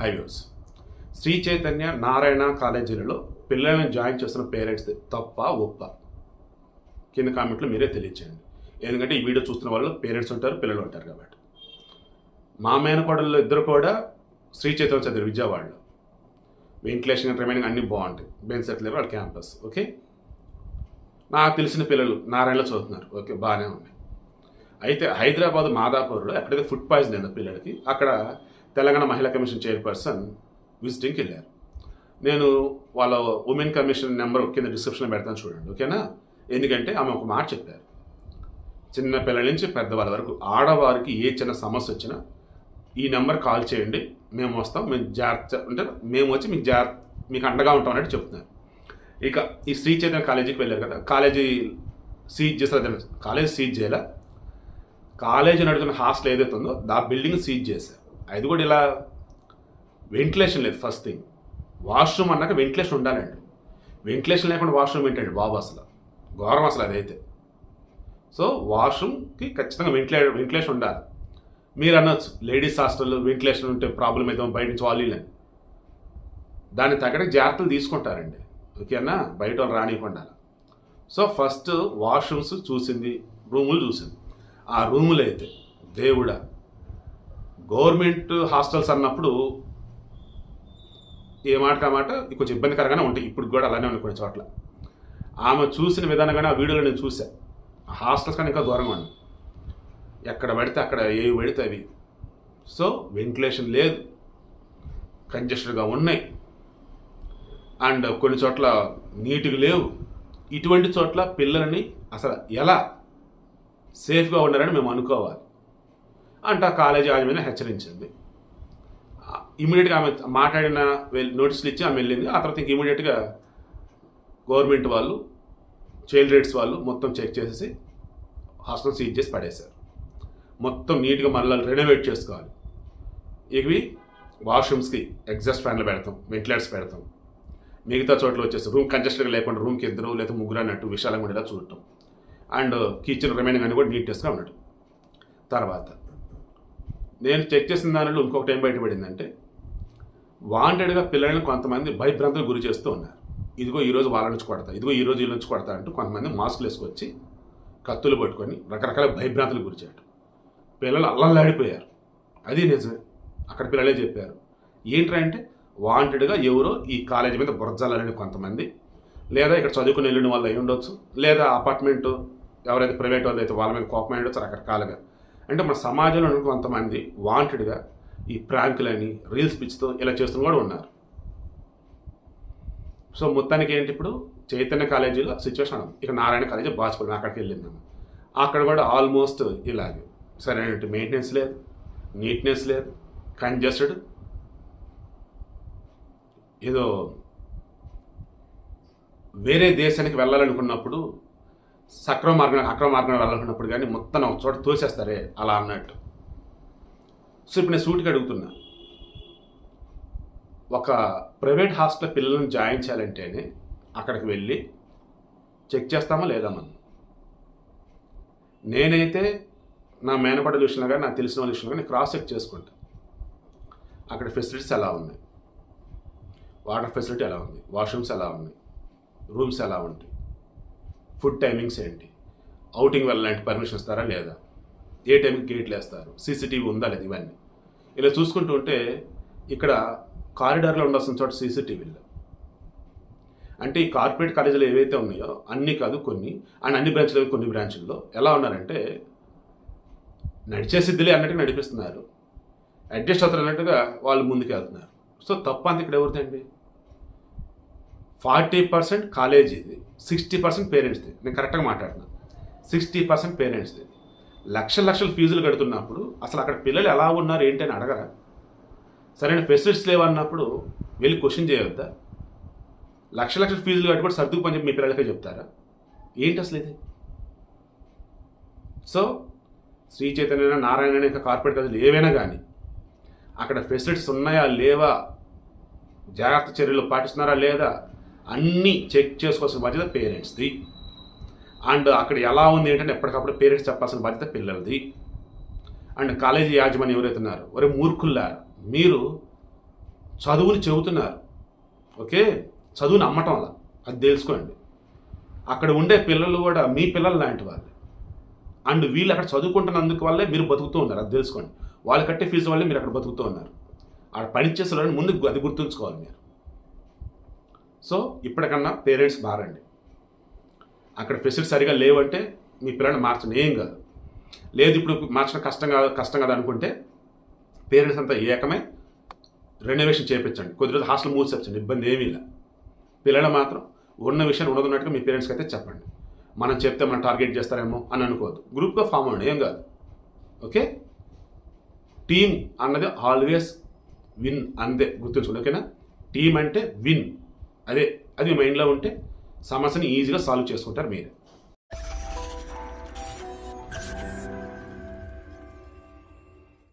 Highways Shri Chaitanya Narayana కాలేజీలలో పిల్లల్ని join చేస్తున్న పేరెంట్స్ తప్ప ఒప్ప. కింద కామెంట్లో మీరే తెలియచేయండి. ఎందుకంటే ఈ వీడియో చూస్తున్న వాళ్ళు పేరెంట్స్ ఉంటారు పిల్లలు ఉంటారు కాబట్టి. మా మేనకోడళ్ళు ఇద్దరు కూడా శ్రీ చైతన్య చదివారు విజయవాడలో. వెంటిలేషన్ రిమైనింగ్ అన్నీ బాగుంటాయి. బెంచ్ సెట్ వాళ్ళ క్యాంపస్ ఓకే? నాకు తెలిసిన పిల్లలు నారాయణలో చదువుతున్నారు. ఓకే బాగానే ఉన్నాయి. అయితే హైదరాబాద్ మాదాపూర్లో ఎక్కడైతే ఫుడ్ పాయిజన్ అయిందో పిల్లలకి. అక్కడ తెలంగాణ మహిళా కమిషన్ చైర్పర్సన్ విజిటింగ్కి వెళ్ళారు నేను వాళ్ళ ఉమెన్ కమిషన్ నెంబర్ కింద డిస్క్రిప్షన్లో పెడతాను చూడండి ఓకేనా? ఎందుకంటే ఆమె ఒక మాట చెప్పారు. చిన్న పిల్లల నుంచి పెద్దవాళ్ళ వరకు ఆడవారికి ఏ చిన్న సమస్య వచ్చినా ఈ నెంబర్ కాల్ చేయండి మేము వస్తాం మేము జాగ్రత్త అంటే మేము వచ్చి మీకు జాగ్రత్త మీకు అండగా ఉంటాం అనేది చెప్తున్నారు. ఇక ఈ శ్రీ చైతన్య కాలేజీకి వెళ్ళారు కదా కాలేజీ సీజ్ చేస్తారు కాలేజ్ సీజ్ చేయాలా? కాలేజీ నడుతున్న హాస్టల్ ఏదైతే ఉందో ఆ బిల్డింగ్ సీజ్ చేశారు. అది కూడా ఇలా వెంటిలేషన్ లేదు ఫస్ట్ థింగ్. వాష్రూమ్ అన్నాక వెంటిలేషన్ ఉండాలండి. వెంటిలేషన్ లేకుండా వాష్రూమ్ ఏంటండి బాబు అసలు? ఘోరం అసలు అదైతే. సో వాష్రూమ్కి ఖచ్చితంగా వెంటిలే వెంటిలేషన్ ఉండాలి. మీరు అనొచ్చు లేడీస్ హాస్టల్లో వెంటిలేషన్ ఉంటే ప్రాబ్లం ఏదో బయట నుంచి వాళ్ళు వీళ్ళని దాన్ని తగ్గట జాగ్రత్తలు తీసుకుంటారండి. ఓకేనా? బయట వాళ్ళు రానివ్వకుండా. సో ఫస్ట్ వాష్రూమ్స్ చూసింది రూములు చూసింది. ఆ రూములు అయితే దేవుడా గవర్నమెంట్ హాస్టల్స్ అన్నప్పుడు ఏ మాట? కామాట కొంచెం ఇబ్బందికరంగానే ఉంటాయి. ఇప్పుడు కూడా అలానే ఉన్నాయి కొన్ని చోట్ల. ఆమె చూసిన విధానంగానే ఆ వీడియోలో నేను చూశాను హాస్టల్స్ కానీ ఇంకా దూరంగా ఉన్నాయి. ఎక్కడ పడితే అక్కడ ఏవి పడితే అవి. సో వెంటిలేషన్ లేదు. కంజెస్టెడ్గా ఉన్నాయి. అండ్ కొన్ని చోట్ల నీట్గా లేవు. ఇటువంటి చోట్ల పిల్లలని అసలు ఎలా సేఫ్గా ఉండాలని మేము అనుకోవాలి. అంటే ఆ కాలేజీ యాజమాన్యం హెచ్చరించింది. ఇమీడియట్గా ఆమె మాట్లాడిన నోటీసులు ఇచ్చి ఆమె వెళ్ళింది. ఆ తర్వాత ఇంక ఇమీడియట్గా గవర్నమెంట్ వాళ్ళు చైల్డ్ రైట్స్ వాళ్ళు మొత్తం చెక్ చేసేసి హాస్టల్ సీజ్ చేసి పడేశారు. మొత్తం నీట్గా మళ్ళీ రెనోవేట్ చేసుకోవాలి. ఇవి వాష్రూమ్స్కి ఎగ్జాస్ట్ ఫ్యాన్లు పెడతాం వెంటిలేటర్స్ పెడతాం. మిగతా చోట్ల వచ్చేసి రూమ్ కంజెస్టెడ్గా లేకుండా రూమ్కి ఇద్దరు లేదా ముగ్గురు అన్నట్టు విశాలంగా ఉండేలా చూడటం. అండ్ కిచెన్ రిమైనింగ్ అని కూడా నీట్నెస్గా ఉండటం తర్వాత నేను చెక్ చేసిన దానిలో ఇంకొకటి ఏం బయటపడిందంటే వాంటెడ్గా పిల్లల్ని కొంతమంది భయభ్రాంతులు గురి చేస్తూ ఉన్నారు. ఇదిగో ఈరోజు వాళ్ళ నుంచి కొడతా ఇదిగో ఈరోజు వీళ్ళ నుంచి కొడతా అంటూ కొంతమంది మాస్కులు వేసుకొచ్చి కత్తులు పట్టుకొని రకరకాల భయభ్రాంతులు గురి చేయడం పిల్లలు అల్లల్లాడిపోయారు. అది నిజమే. అక్కడ పిల్లలే చెప్పారు. ఏంటంటే అంటే వాంటెడ్గా ఎవరో ఈ కాలేజీ మీద బురజాలని కొంతమంది లేదా ఇక్కడ చదువుకుని వెళ్ళిన వాళ్ళు అయి ఉండొచ్చు లేదా అపార్ట్మెంట్ ఎవరైతే ప్రైవేట్ వాళ్ళు అయితే వాళ్ళ మీద కోపం అయి ఉండొచ్చు రకరకాలుగా. అంటే మన సమాజంలో కొంతమంది వాంటెడ్గా ఈ ప్రాంకులని రీల్స్ పిచ్తో ఇలా చేస్తున్న కూడా ఉన్నారు. సో మొత్తానికి ఏంటి ఇప్పుడు? చైతన్య కాలేజీలో సిచ్యువేషన్ ఇక నారాయణ కాలేజీ బాచిపల్లి అక్కడికి వెళ్ళిందాము అక్కడ కూడా ఆల్మోస్ట్ ఇలాగే. సరైనట్టు మెయింటెనెన్స్ లేదు నీట్నెస్ లేదు కంజెస్టెడ్ ఏదో వేరే దేశానికి వెళ్ళాలనుకున్నప్పుడు సక్రమ మార్గం అక్రమ మార్గం వెళ్ళాలనుకున్నప్పుడు కానీ మొత్తం ఒక చోట తోసేస్తారే అలా అన్నట్టు. సో ఇప్పుడు నేను సూటికి అడుగుతున్నా. ఒక ప్రైవేట్ హాస్టల్ పిల్లల్ని జాయిన్ చేయాలంటేనే అక్కడికి వెళ్ళి చెక్ చేస్తామా లేదా మనం? నేనైతే నా మేనపడ విషయంలో కానీ నాకు తెలిసిన వాళ్ళ విషయంలో కానీ క్రాస్ చెక్ చేసుకుంటా. అక్కడ ఫెసిలిటీస్ ఎలా ఉన్నాయి? వాటర్ ఫెసిలిటీ ఎలా ఉంది? వాష్రూమ్స్ ఎలా ఉన్నాయి? రూమ్స్ ఎలా ఉంటాయి? ఫుడ్ టైమింగ్స్ ఏంటి? అవుటింగ్ వెళ్ళాలంటే పర్మిషన్ ఇస్తారా లేదా? ఏ టైంకి గేట్లు వేస్తారు? సీసీటీవీ ఉందా లేదు ఇవన్నీ? ఇలా చూసుకుంటూ ఉంటే ఇక్కడ కారిడార్లో ఉండాల్సిన చోట సీసీటీవీలు అంటే ఈ కార్పొరేట్ కాలేజీలు ఏవైతే ఉన్నాయో అన్నీ కాదు కొన్ని అండ్ అన్ని బ్రాంచ్లు కొన్ని బ్రాంచ్ల్లో ఎలా ఉన్నారంటే నడిచే సిద్ధిలే అన్నట్టుగా నడిపిస్తున్నారు. అడ్జస్ట్ అవుతారు అన్నట్టుగా వాళ్ళు ముందుకు వెళ్తున్నారు సో తప్ప అంత ఇక్కడ ఎవరిదండి ఫార్టీ పర్సెంట్ కాలేజీది సిక్స్టీ పర్సెంట్ పేరెంట్స్ది నేను కరెక్ట్గా మాట్లాడుతున్నా. సిక్స్టీ పర్సెంట్ పేరెంట్స్ది లక్ష లక్షల ఫీజులు కడుతున్నప్పుడు అసలు అక్కడ పిల్లలు ఎలా ఉన్నారు ఏంటి అని అడగరా? సరైన ఫెసిలిటీస్ లేవన్నప్పుడు వెళ్ళి క్వశ్చన్ చేయవద్దా లక్ష లక్షల ఫీజులు కట్టి కూడా సర్దుకు పని చెప్పి మీ పిల్లలకే చెప్తారా? ఏంటి అసలు ఇది? సో శ్రీ చైతన్య నారాయణ ఇంకా కార్పొరేట్ కాలేజీలు ఏవైనా కానీ అక్కడ ఫెసిలిటీస్ ఉన్నాయా లేవా? జాగ్రత్త చర్యలు పాటిస్తున్నారా లేదా? అన్నీ చెక్ చేసుకోవాల్సిన బాధ్యత పేరెంట్స్ది. అండ్ అక్కడ ఎలా ఉంది ఏంటంటే ఎప్పటికప్పుడు పేరెంట్స్ చెప్పాల్సిన బాధ్యత పిల్లలది. అండ్ కాలేజీ యాజమాన్యం ఎవరైతే ఒరే మూర్ఖుల్లారా మీరు చదువుని చెబుతున్నారు. ఓకే? చదువుని అమ్మటం వల్ల అది తెలుసుకోండి. అక్కడ ఉండే పిల్లలు కూడా మీ పిల్లలు లాంటి వాళ్ళు. అండ్ వీళ్ళు అక్కడ చదువుకుంటున్నందుకు వల్లే మీరు బతుకుతూ ఉన్నారు. అది తెలుసుకోండి. వాళ్ళు కట్టే ఫీజు వల్లే మీరు అక్కడ బతుకుతూ ఉన్నారు. అక్కడ పని చేసే ముందు అది గుర్తుంచుకోవాలి మీరు. సో ఇప్పటికన్నా పేరెంట్స్ మారండి అక్కడ ఫెసిలిటీ సరిగా లేవంటే మీ పిల్లల్ని మార్చండి ఏం కాదు. లేదు ఇప్పుడు మార్చడం కష్టం కాదు కష్టం కదా అనుకుంటే పేరెంట్స్ అంతా ఏకమై రెనోవేషన్ చేయించండి కొద్ది రోజులు హాస్టల్ మూసేచ్చండి ఇబ్బంది ఏమీ లేదు. పిల్లలు మాత్రం ఉన్న విషయాన్ని ఉన్నదన్నట్టుగా మీ పేరెంట్స్కి అయితే చెప్పండి. మనం చెప్తే మనం టార్గెట్ చేస్తారేమో అని అనుకోవద్దు. గ్రూప్గా ఫామ్ అవ్వండి ఏం కాదు. ఓకే? టీమ్ అన్నది ఆల్వేస్ విన్ అందే గుర్తుంచుకోండి ఓకేనా? టీం అంటే విన్. అదే అది మైండ్లో ఉంటే సమస్యని ఈజీగా సాల్వ్ చేసుకుంటారు మీరు.